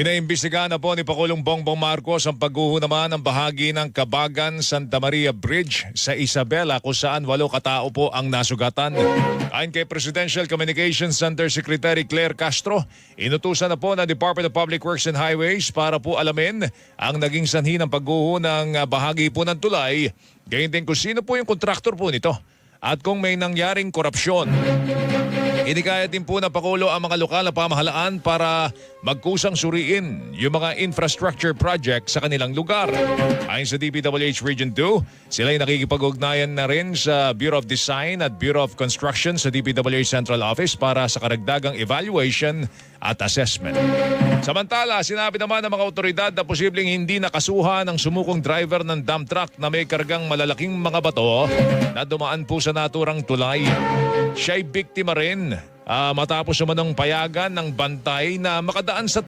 Pinaimbestigahan na po ni Pakulong Bongbong Marcos ang pagguho naman ng bahagi ng Kabagan Santa Maria Bridge sa Isabela kung saan walo katao po ang nasugatan. Ayon kay Presidential Communications Center Secretary Claire Castro, inutusan na po ng Department of Public Works and Highways para po alamin ang naging sanhi ng pagguho ng ah, bahagi po ng tulay, gayon din kung sino po yung kontraktor po nito at kung may nangyaring korupsyon. Inikaya din po na Pakulo ang mga lokal na pamahalaan para magkusang suriin yung mga infrastructure project sa kanilang lugar. Ayon sa DPWH Region 2, sila ay nakikipag-ugnayan na rin sa Bureau of Design at Bureau of Construction sa DPWH Central Office para sa karagdagang evaluation at assessment. Samantala, sinabi naman ng mga otoridad na posibleng hindi nakasuha ng sumukong driver ng dump truck na may kargang malalaking mga bato na dumaan po sa naturang tulay. Siya'y biktima rin ah, matapos naman ng payagan ng bantay na makadaan sa